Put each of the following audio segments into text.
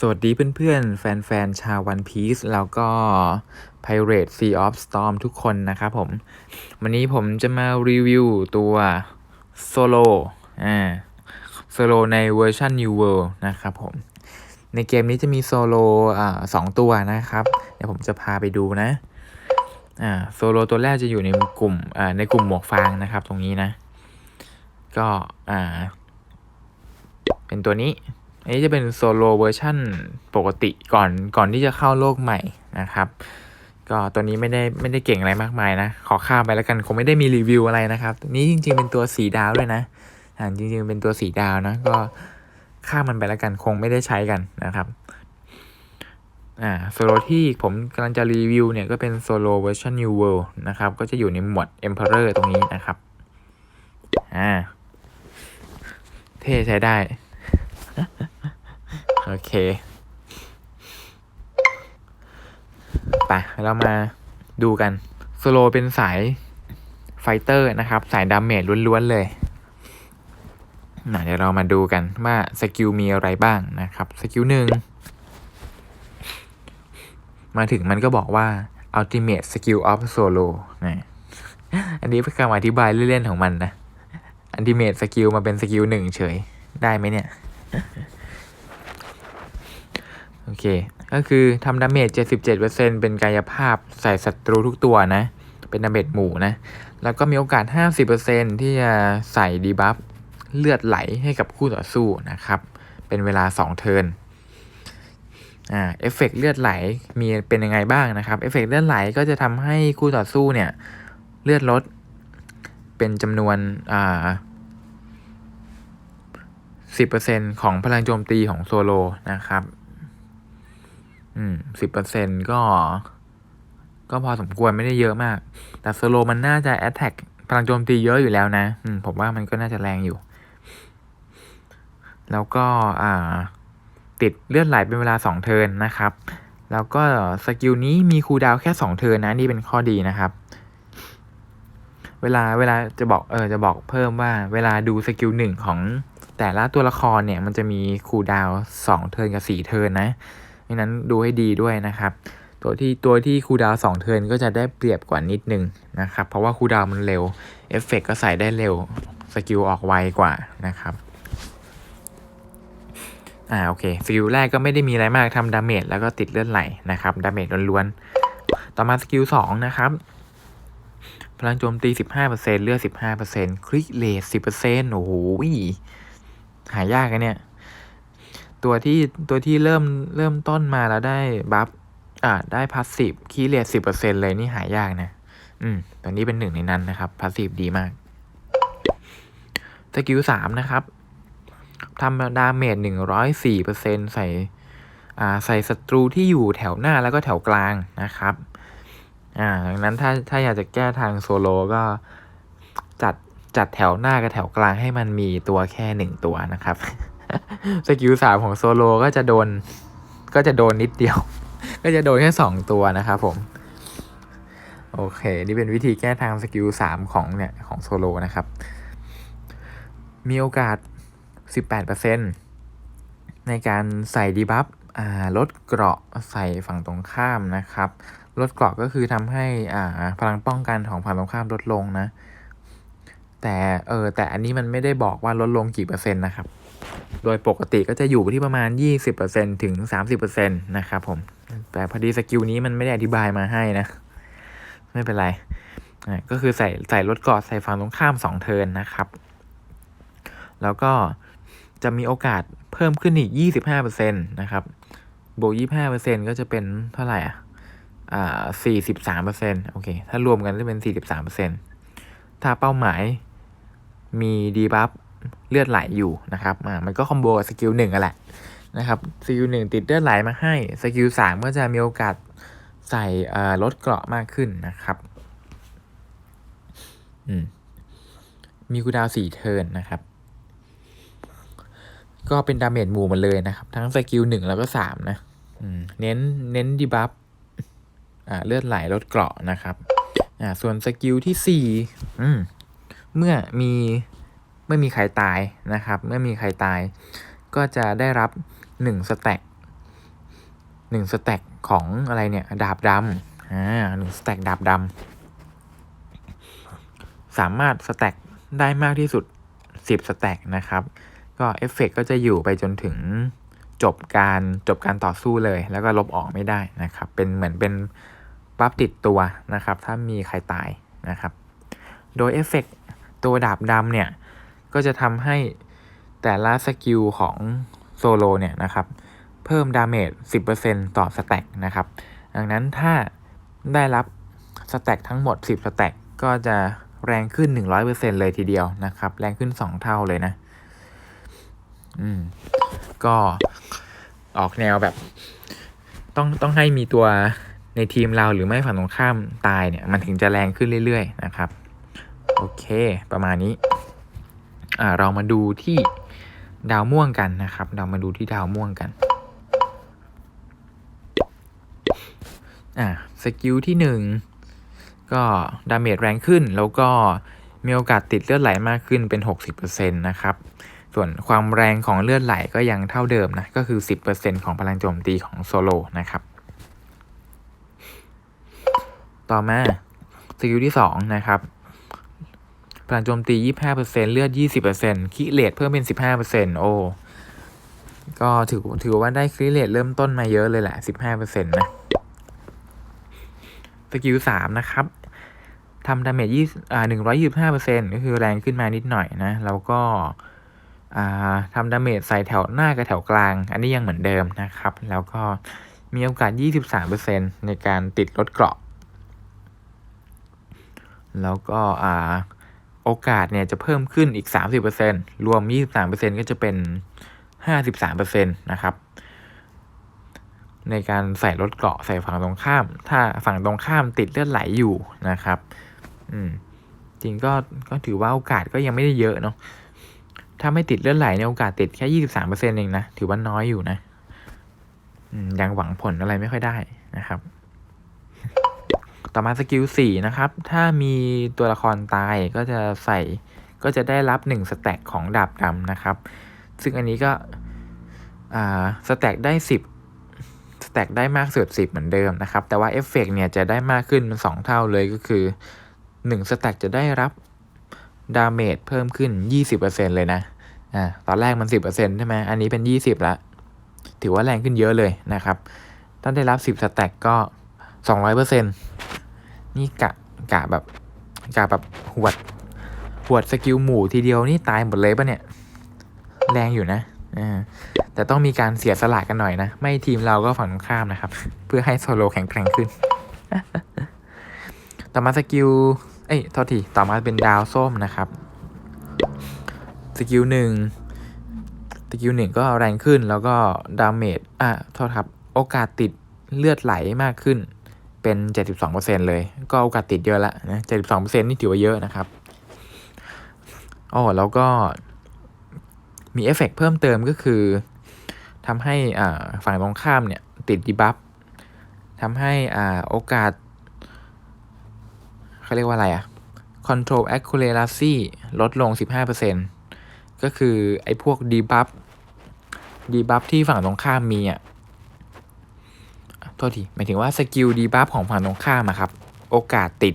สวัสดีเพื่อนๆ แฟนๆ ชาว One Piece แล้วก็ Pirate Sea of Storm ทุกคนนะครับผม วันนี้ผมจะมารีวิวตัวโซโลอ่าโซโลในเวอร์ชัน New World นะครับผม ในเกมนี้จะมีโซโลอ่าสองตัวนะครับ เดี๋ยวผมจะพาไปดูนะอ่าโซโลตัวแรกจะอยู่ในกลุ่มอ่าในกลุ่มหมวกฟางนะครับตรงนี้นะ ก็อ่าเป็นตัวนี้ อันนี้จะเป็นโซโลเวอร์ชั่นปกติก่อนก่อนที่จะเข้าโลกใหม่นะครับ ก็ตัวนี้ไม่ได้ไม่ได้เก่งอะไรมากมายนะ ขอข้ามไปแล้วกันคงไม่ได้มีรีวิวอะไรนะครับ นี้จริงๆเป็นตัวสีดาวด้วยนะอ่าจริงๆเป็นตัวสีดาวนะก็ข้ามมันไปแล้วกันคงไม่ได้ใช้กันนะครับอ่าโซโลที่ผมกำลังจะรีวิวเนี่ยก็เป็นโซโลเวอร์ชัน New World นะครับ ก็จะอยู่ในหมวด Emperor ตรงนี้นะครับอ่าเท่ใช้ได้ โอเค ไป เรามาดูกันโซโลเป็นสายไฟเตอร์นะครับ สายดาเมจล้วนๆเลยนะเดี๋ยวเรามาดูกันว่าสกิลมีอะไรบ้างนะครับ สกิลหนึ่ง มาถึงมันก็บอกว่า ultimate skill of solo นะอันนี้เป็นคำอธิบายเล่นๆของมันนะ ultimate skill มาเป็นสกิลหนึ่งเฉย ได้ไหมเนี่ย โอเค ก็คือทำดาเมจ 77%เป็นกายภาพใส่ศัตรูทุกตัวนะ เป็นดาเมจหมู่นะ แล้วก็มีโอกาส 50%ที่จะใส่ดีบัฟเลือดไหลให้กับคู่ต่อสู้นะครับ เป็นเวลา 2 เทิร์นอ่าเอฟเฟกเลือดไหลมีเป็นยังไงบ้างนะครับ เอฟเฟกเลือดไหลก็จะทำให้คู่ต่อสู้เนี่ย เลือดลดเป็นจำนวนอ่า10%ของพลังโจมตีของโซโลนะครับ อืมสิบเปอร์เซ็นก็ ก็พอสมควรไม่ได้เยอะมาก แต่โซโลมันน่าจะแอตแทกพลังโจมตีเยอะอยู่แล้วนะ อืมผมว่ามันก็น่าจะแรงอยู่ แล้วก็อ่า ติดเลือดไหลเป็นเวลาสองเทินนะครับ แล้วก็สกิลนี้มีคูดาวแค่สองเทินนะ นี่เป็นข้อดีนะครับ เวลาเวลาจะบอกเออจะบอกเพิ่มว่า เวลาดูสกิลหนึ่งของแต่ละตัวละครเนี่ย มันจะมีคูดาวสองเทินกับสี่เทินนะ ดังนั้นดูให้ดีด้วยนะครับ ตัวที่ตัวที่คูดาวสองเทินก็จะได้เปรียบกว่านิดนึงนะครับ เพราะว่าคูดาวมันเร็วเอฟเฟกก็ใส่ได้เร็วสกิลออกไวกว่านะครับอ่าโอเคสกิลแรกก็ไม่ได้มีอะไรมากทำดาเมจแล้วก็ติดเลือดไหลนะครับดาเมจล้วนๆ ต่อมาสกิลสองนะครับ พลังโจมตี 15%เลือด 15%คลิกเลส10%โอ้โหหายากอะเนี่ย ตัวที่ตัวที่เริ่มเริ่มต้นมาแล้วได้บัฟอ่าได้พาสซีฟคีเรียสิบเปอร์เซ็นเลยนี่หายากนะ อืมตัวนี้เป็นหนึ่งในนั้นนะครับพาสซีฟดีมากสกิลสามนะครับทำดาเมจหนึ่งร้อยสี่เปอร์เซ็นใส่อ่าใส่ศัตรูที่อยู่แถวหน้าแล้วก็แถวกลางนะครับอ่าดังนั้นถ้าถ้าอยากจะแก้ทางโซโลก็จัดจัดแถวหน้ากับแถวกลางให้มันมีตัวแค่หนึ่งตัวนะครับ สกิลสามของโซโลก็จะโดน ก็จะโดนนิดเดียว ก็จะโดนแค่สองตัวนะครับผม โอเค นี่เป็นวิธีแก้ทางสกิลสามของเนี่ยของโซโลนะครับ มีโอกาส 18%ในการใส่ดีบัฟลดเกราะใส่ฝั่งตรงข้ามนะครับ ลดเกราะก็คือทำให้อ่าพลังป้องกันของฝั่งตรงข้ามลดลงนะ แต่เออแต่อันนี้มันไม่ได้บอกว่าลดลงกี่เปอร์เซ็นต์นะครับ โดยปกติก็จะอยู่ที่ประมาณ 20%ถึง 30%นะครับผม แต่พอดีสกิลนี้มันไม่ได้อธิบายมาให้นะ ไม่เป็นไรก็คือใส่ใส่ลดเกราะใส่ฝั่งตรงข้าม 2 เทินนะครับ แล้วก็จะมีโอกาสเพิ่มขึ้นอีก 25%นะครับ บวก 25%ก็จะเป็นเท่าไหร่อะอ่า43%โอเค ถ้ารวมกันจะเป็น 43%ถ้าเป้าหมายมีดีบัฟ เลือดไหลอยู่นะครับอ่ามันก็คอมโบกับสกิลหนึ่งกันแหละนะครับสกิลหนึ่งติดเลือดไหลมาให้สกิลสามก็จะมีโอกาสใส่อ่าลดเกราะมากขึ้นนะครับอืมมีคูดาวสี่เทิร์นนะครับ ก็เป็นดาเมจหมู่หมดเลยนะครับ ทั้งสกิลหนึ่งแล้วก็สามนะเน้นเน้นดีบัฟเลือดไหลลดเกราะนะครับ อ่า ส่วนสกิลที่สี่อืมเมื่อมี เมื่อมีใครตายนะครับเมื่อมีใครตาย ก็จะได้รับหนึ่งสแต็กหนึ่งสแต็กของอะไรเนี่ยดาบดำอ่าหนึ่งสแต็กดาบดำสามารถสแต็กได้มากที่สุดสิบสแต็กนะครับ ก็เอฟเฟกก็จะอยู่ไปจนถึงจบการจบการต่อสู้เลย แล้วก็ลบออกไม่ได้นะครับ เป็นเหมือนเป็นบัฟติดตัวนะครับ ถ้ามีใครตายนะครับ โดยเอฟเฟกตัวดาบดำเนี่ย ก็จะทำให้แต่ละสกิลของโซโลเนี่ยนะครับ เพิ่มดาเมจ 10%ต่อสแต็กนะครับ ดังนั้นถ้าได้รับสแต็กทั้งหมด 10 สแต็กก็จะแรงขึ้น 100%เลยทีเดียวนะครับ แรงขึ้น 2 เท่าเลยนะ อืม ก็ออกแนวแบบ ต้องต้องให้มีตัวในทีมเราหรือไม่ฝั่งตรงข้ามตายเนี่ย มันถึงจะแรงขึ้นเรื่อยๆนะครับ โอเค ประมาณนี้ อ่าเรามาดูที่ดาวม่วงกันนะครับ เรามาดูที่ดาวม่วงกันอ่าสกิลที่หนึ่งก็ดาเมจแรงขึ้น แล้วก็มีโอกาสติดเลือดไหลมากขึ้นเป็น 60%นะครับ ส่วนความแรงของเลือดไหลก็ยังเท่าเดิมนะ ก็คือ 10%ของพลังโจมตีของโซโลนะครับ ต่อมาสกิลที่ 2 นะครับ พลังโจมตี 25%เลือด 20%คิเลตเพิ่มเป็น 15%โอ้ก็ถือถือว่าได้คิเลตเริ่มต้นมาเยอะเลยแหละ 15%นะสกิลสามนะครับทำดาเมจยี่อ่าหนึ่งร้อยยี่สิบห้าเปอร์เซ็นก็คือแรงขึ้นมานิดหน่อยนะ แล้วก็ อ่าทำดาเมจใส่แถวหน้ากับแถวกลาง อันนี้ยังเหมือนเดิมนะครับ แล้วก็มีโอกาส23%ในการติดลดเกราะ แล้วก็ อ่า โอกาสเนี่ยจะเพิ่มขึ้นอีก 30%รวม 23%ก็จะเป็น 53%นะครับ ในการใส่รถเกราะใส่ฝั่งตรงข้าม ถ้าฝั่งตรงข้ามติดเลือดไหลอยู่นะครับ อืม จริงก็ก็ถือว่าโอกาสก็ยังไม่ได้เยอะเนาะ ถ้าไม่ติดเลือดไหลเนี่ยโอกาสติดแค่ยี่สิบสามเปอร์เซ็นต์เองนะ ถือว่าน้อยอยู่นะ อืม ยังหวังผลอะไรไม่ค่อยได้นะครับ ต่อมาสกิลสี่นะครับ ถ้ามีตัวละครตายก็จะใส่ก็จะได้รับหนึ่งสแต็กของดาบดำนะครับ ซึ่งอันนี้ก็อ่าสแต็กได้สิบสแต็กได้มากสุด 10 เหมือนเดิมนะครับ แต่ว่าเอฟเฟกเนี่ยจะได้มากขึ้นเป็น2เท่าเลยก็คือ1สแต็กจะได้รับดาเมจเพิ่มขึ้น 20%เลยนะอ่าตอนแรกมัน 10%ใช่ไหมอันนี้เป็น 20ละถือว่าแรงขึ้นเยอะเลยนะครับถ้าได้รับ 10สแต็กก็ 200%น นี่กะกะแบบกะแบบหวดหวดสกิลหมู่ทีเดียวนี่ตายหมดเลยปะเนี่ย แรงอยู่นะอแต่ต้องมีการเสียสละกันหน่อยนะ ไม่ทีมเราก็ฝั่งตรงข้ามนะครับ เพื่อให้โซโลแข็งแกร่งขึ้น ต่อมาสกิล เอ้ยโทษทีต่อมาเป็นดาวส้มนะครับ สกิลหนึ่งสกิลหนึ่งก็แรงขึ้นแล้วก็ดาเมจอะโทษครับ โอกาสติดเลือดไหลมากขึ้น เป็น 72%เลย ก็โอกาสติดเยอะละนะ 72%นี่ถือว่าเยอะนะครับอ๋อแล้วก็มีเอฟเฟกเพิ่มเติมก็คือทำให้อ่าฝั่งตรงข้ามเนี่ย ติดดีบัฟทำให้อ่าโอกาสเขาเรียกว่าอะไรอะ control accuracy ลดลง 15%ก็คือไอ้พวกดีบัฟดีบัฟที่ฝั่งตรงข้ามมีอะ โทษทีหมายถึงว่าสกิลดีบัฟของฝั่งตรงข้ามอะครับ โอกาสติด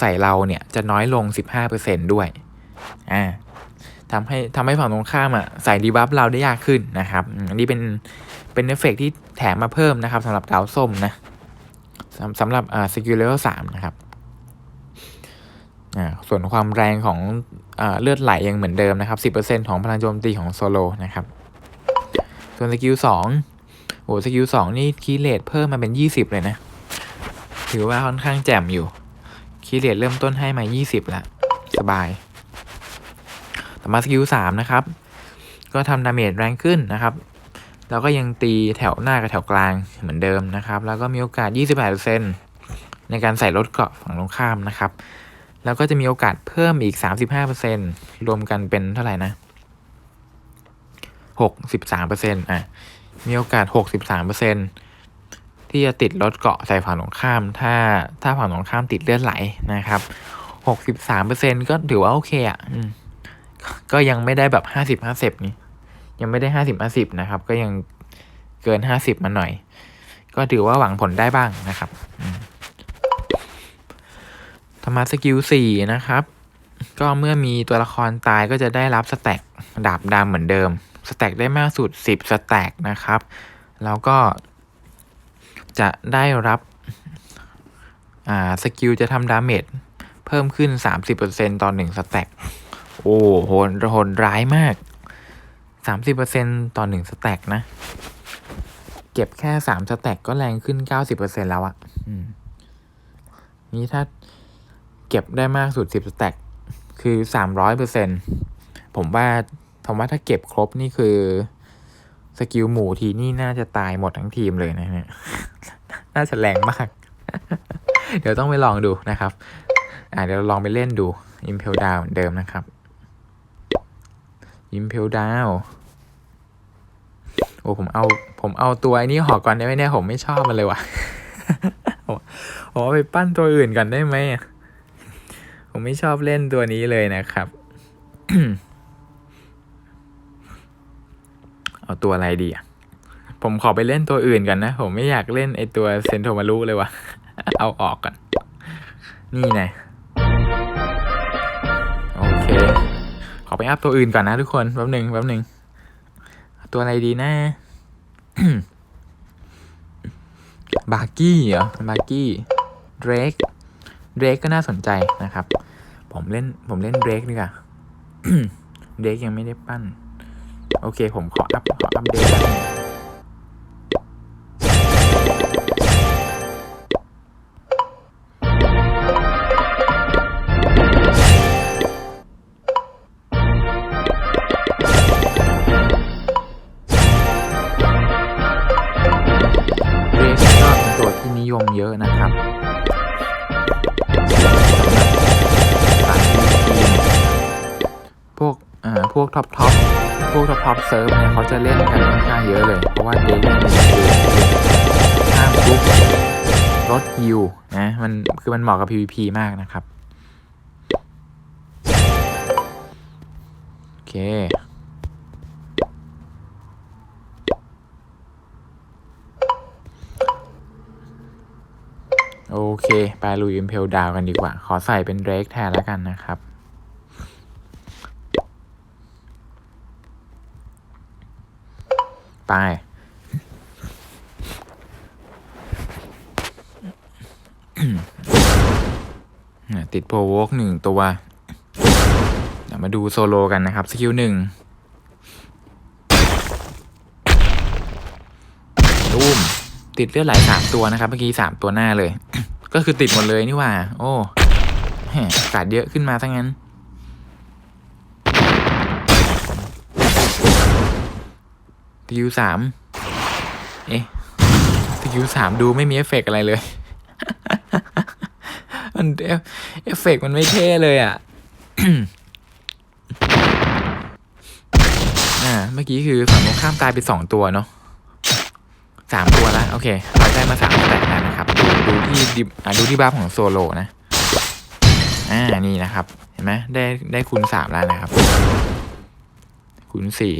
ใส่เราเนี่ยจะน้อยลง 15%ด้วยอ่าทำให้ทำให้ฝั่งตรงข้ามอะใส่ดีบัฟเราได้ยากขึ้นนะครับอันนี้เป็นเป็นเอฟเฟกที่แถมมาเพิ่มนะครับสำหรับดาวส้มนะสำสำหรับอ่าสกิลเลเวลสามนะครับอ่าส่วนความแรงของอ่าเลือดไหลยังเหมือนเดิมนะครับสิบเปอร์เซ็นของพลังโจมตีของโซโลนะครับ ส่วนสกิลสอง โอ้สกิลสองนี่คีเลตเพิ่มมาเป็นยี่สิบเลยนะ ถือว่าค่อนข้างแจ่มอยู่คีเลตเริ่มต้นให้มายี่สิบละสบาย ต่อมาสกิลสามนะครับ ก็ทำดาเมจแรงขึ้นนะครับ แล้วก็ยังตีแถวหน้ากับแถวกลางเหมือนเดิมนะครับ แล้วก็มีโอกาส 28%ในการใส่ลดเกราะฝั่งตรงข้ามนะครับ แล้วก็จะมีโอกาสเพิ่มอีก 35%รวมกันเป็นเท่าไหร่นะ 63%อะ มีโอกาส 63%ที่จะติดลดเกาะใส่ฝั่งตรงข้าม ถ้าถ้าฝั่งตรงข้ามติดเลือดไหลนะครับ 63%ก็ถือว่าโอเคอะก็ยังไม่ได้แบบห้าสิบห้าสิบนี่ ยังไม่ได้ห้าสิบห้าสิบนะครับ ก็ยังเกินห้าสิบมาหน่อย ก็ถือว่าหวังผลได้บ้างนะครับธรรมะสกิลสี่นะครับก็เมื่อมีตัวละครตายก็จะได้รับสแต็กดาบดำเหมือนเดิม สแต็กได้มากสุด 10สแต็กนะครับ แล้วก็จะได้รับสกิลจะทำดาเมจเพิ่มขึ้น 30%ต่อ1สแต็กโอ้โหโหดร้ายมาก 30%ต่อ1สแต็กนะ เก็บแค่3สแต็กก็แรงขึ้น 90%แล้วอะนี่ถ้าเก็บได้มากสุด 10สแต็กคือสามร้อยเปอร์เซ็นผมว่า ผมว่าถ้าเก็บครบนี่คือ สกิลหมูทีนี่น่าจะตายหมดทั้งทีมเลยนะเนี่ยน่าจะแรงมาก เดี๋ยวต้องไปลองดูนะครับ อ่าเดี๋ยวลองไปเล่นดู Impel Down เหมือนเดิมนะครับ Impel Down โอ้ผมเอา ผมเอาตัวไอ้นี้หอกก่อนได้ไหมเนี่ยผมไม่ชอบมันเลยว่ะผมเอาไปปั้นตัวอื่นก่อนได้ไหมผมไม่ชอบเล่นตัวนี้เลยนะครับ เอาตัวอะไรดีอะ ผมขอไปเล่นตัวอื่นกันนะ ผมไม่อยากเล่นไอตัวเซนโทมารุเลยว่ะเอาออกก่อน นี่ไงโอเค ขอไปอัพตัวอื่นก่อนนะทุกคน แป๊บหนึ่งแป๊บหนึ่ง ตัวอะไรดีนะบาร์กี้เหรอบาร์กี้เดรกเดรกก็น่าสนใจนะครับ ผมเล่นผมเล่นเดรกดีกว่าเดรกยังไม่ได้ปั้น โอเคผมขออัพขออัพเดรกเดรกก็เป็นตัวที่นิยมเยอะนะครับพวก อ่า พวกท็อปท็อป พวกท็อปท็อปเซิร์ฟเนี่ยเขาจะเล่นกันค่อนข้างเยอะเลย เพราะว่าเดย์เนี่มันคือห้ามทุกรถฮิวนะมันคือมันเหมาะกับ PVP มากนะครับ โอเคโอเค ไปลุย Impel Down กันดีกว่า ขอใส่เป็นเดรกแทนแล้วกันนะครับ ไปเนี่ยติดโปรโวกหนึ่งตัว เดี๋ยวมาดูโซโลกันนะครับ สกิลหนึ่งตูมติดเลือดไหลสามตัวนะครับ เมื่อกี้สามตัวหน้าเลย ก็คือติดหมดเลยนี่ว่า โอ้แหมกาดเยอะขึ้นมาทั้งนั้น สกิลสามเอ๊ะสกิลสามดูไม่มีเอฟเฟกต์อะไรเลย มันเอฟเฟกต์มันไม่เท่เลยอะอ่า เมื่อกี้คือฝั่งตรงข้ามตายไปสองตัวเนาะสามตัวละโอเค เราได้มาสามแตกแล้วนะครับ ดูดูที่ดิบอ่าดูที่บ้าของโซโลนะ อ่า นี่นะครับ เห็นไหมได้ได้คูณสามแล้วนะครับ คูณสี่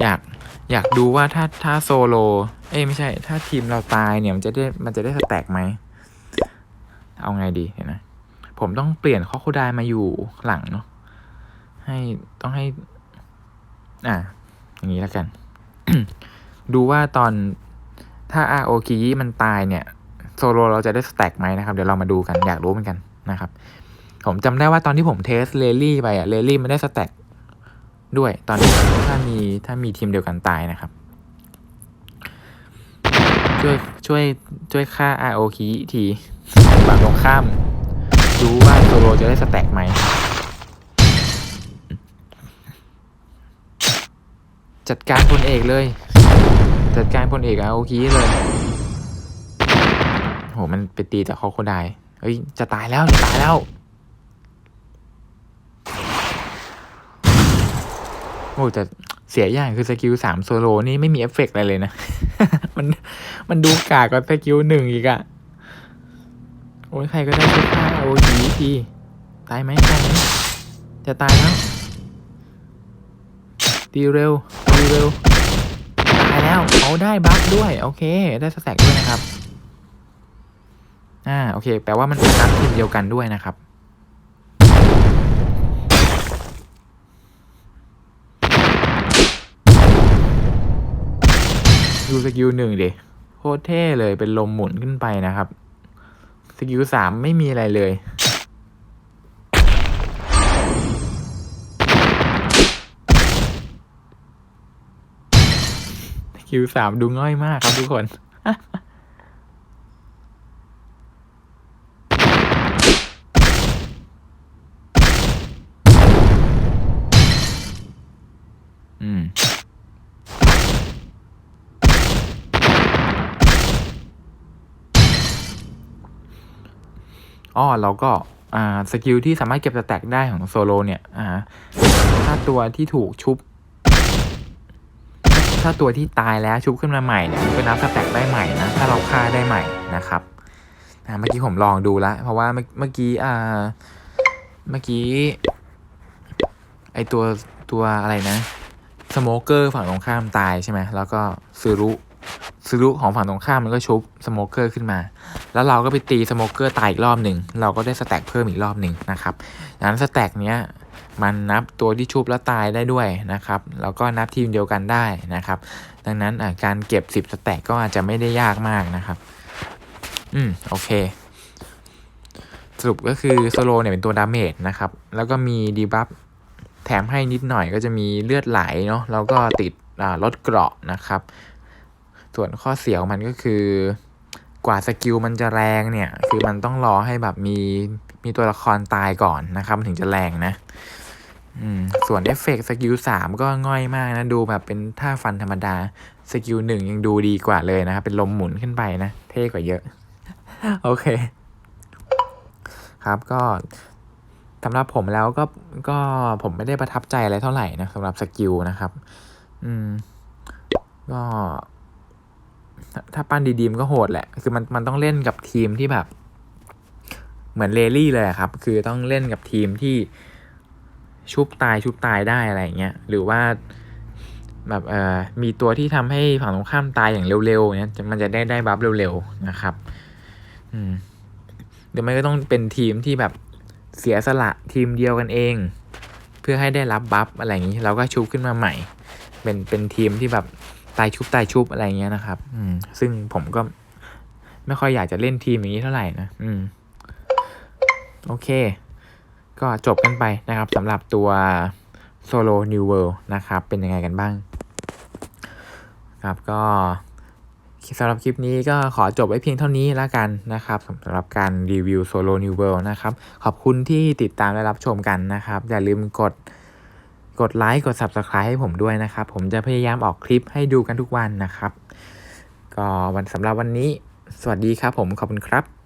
อยากอยากดูว่าถ้าถ้าโซโล เอ้ยไม่ใช่ ถ้าทีมเราตายเนี่ยมันจะได้มันจะได้สแต็กไหม เอาไงดีเห็นไหมผมต้องเปลี่ยนข้อคูดายมาอยู่หลังเนาะให้ต้องให้ อะอย่างนี้แล้วกัน ดูว่าตอนถ้า RO คีมันตายเนี่ย โซโลเราจะได้สแต็กไหมนะครับ เดี๋ยวเรามาดูกันอยากรู้เหมือนกันนะครับ ผมจำได้ว่าตอนที่ผมเทสเลลี่ไปอะเลลี่มันได้สแต็ก ด้วยตอนนี้ถ้ามีถ้ามีทีมเดียวกันตายนะครับ ช่วยช่วยช่วยค่า RO คีทีฝั่งตรงข้ามดูว่าโซโลจะได้สแต็กไหมจัดการพลเอกเลย จัดการพลเอก RO คีเลยโหมันไปตีจากคอโคไดเฮ้ยจะตายแล้วจะตายแล้ว อ้แต่เสียอย่างคือสกิลสามโซโลนี่ไม่มีเอฟเฟกต์อะไรเลยนะ มันมันดูกากกว่าสกิลหนึ่งอีกอะโอ้ยใครก็ได้ช่วยฆ่าโอ้ยทีทีตายไหมตายไหมจะตายแล้วตีเร็วตีเร็วตายแล้วเขาได้บัฟด้วย โอเค ได้สแต็กด้วยนะครับ อ่าโอเค แปลว่ามันเป็นนักทีมเดียวกันด้วยนะครับ ดูสกิลหนึ่งดิโคตรเท่เลยเป็นลมหมุนขึ้นไปนะครับ สกิลสามไม่มีอะไรเลย สกิลสามดูง่อยมากครับทุกคน อืม อ้อเราก็สกิลที่สามารถเก็บสแต็กได้ของโซโลเนี่ยถ้าตัวที่ถูกชุบ ถ้าตัวที่ตายแล้วชุบขึ้นมาใหม่เนี่ยก็นับสแต็กได้ใหม่นะ ถ้าเราฆ่าได้ใหม่นะครับเมื่อกี้ผมลองดูแล้วเพราะว่าเมื่อกี้เมื่อกี้ ไอตัวตัวอะไรนะ สโมเกอร์ฝั่งตรงข้ามตายใช่ไหมแล้วก็ซูรุ ซูรุของฝั่งตรงข้ามมันก็ชุบสโมเกอร์ขึ้นมา แล้วเราก็ไปตีสโมเกอร์ตายอีกรอบหนึ่งเราก็ได้สแต็กเพิ่มอีกรอบหนึ่งนะครับดังนั้นสแต็กเนี้ยมันนับตัวที่ชุบแล้วตายได้ด้วยนะครับแล้วก็นับทีมเดียวกันได้นะครับ ดังนั้นการเก็บ 10 สแต็กก็อาจจะไม่ได้ยากมากนะครับ อืมโอเค สรุปก็คือโซโลเนี่ยเป็นตัวดาเมจนะครับ แล้วก็มีดีบัฟแถมให้นิดหน่อยก็จะมีเลือดไหลเนาะแล้วก็ติดลดเกราะนะครับ ส่วนข้อเสียของมันก็คือกว่าสกิลมันจะแรงเนี่ย คือมันต้องรอให้แบบมีมีตัวละครตายก่อนนะครับ มันถึงจะแรงนะอืมส่วนเอฟเฟกต์สกิลสามก็ง่อยมากนะ ดูแบบเป็นท่าฟันธรรมดา สกิลหนึ่งยังดูดีกว่าเลยนะครับ เป็นลมหมุนขึ้นไปนะ เท่กว่าเยอะ โอเค ครับก็สำหรับผมแล้วก็ก็ผมไม่ได้ประทับใจอะไรเท่าไหร่นะสำหรับสกิลนะครับ อืม ก็ ถ้าปั้นดีๆมันก็โหดแหละ คือมันมันต้องเล่นกับทีมที่แบบ เหมือนเลลี่เลยครับ คือต้องเล่นกับทีมที่ชุบตายชุบตายได้อะไรอย่างเงี้ย หรือว่าแบบเอ่อมีตัวที่ทำให้ฝั่งตรงข้ามตายอย่างเร็วๆเนี้ยมันจะได้ได้บัฟเร็วๆนะครับ อืมหรือไม่ก็ต้องเป็นทีมที่แบบเสียสละทีมเดียวกันเอง เพื่อให้ได้รับบัฟอะไรอย่างนี้ เราก็ชุบขึ้นมาใหม่ เป็นเป็นทีมที่แบบ ตายชุบตายชุบอะไรเงี้ยนะครับ อืม ซึ่งผมก็ไม่ค่อยอยากจะเล่นทีมอย่างนี้เท่าไหร่นะ อืม โอเค ก็จบกันไปนะครับสำหรับตัว Solo New World นะครับ เป็นยังไงกันบ้าง ครับก็สำหรับคลิปนี้ก็ขอจบไว้เพียงเท่านี้แล้วกันนะครับสำหรับการรีวิว Solo New World นะครับ ขอบคุณที่ติดตามและรับชมกันนะครับ อย่าลืมกด กดไลค์กด Subscribe ให้ผมด้วยนะครับ ผมจะพยายามออกคลิปให้ดูกันทุกวันนะครับ ก็วันสำหรับวันนี้ สวัสดีครับผมขอบคุณครับ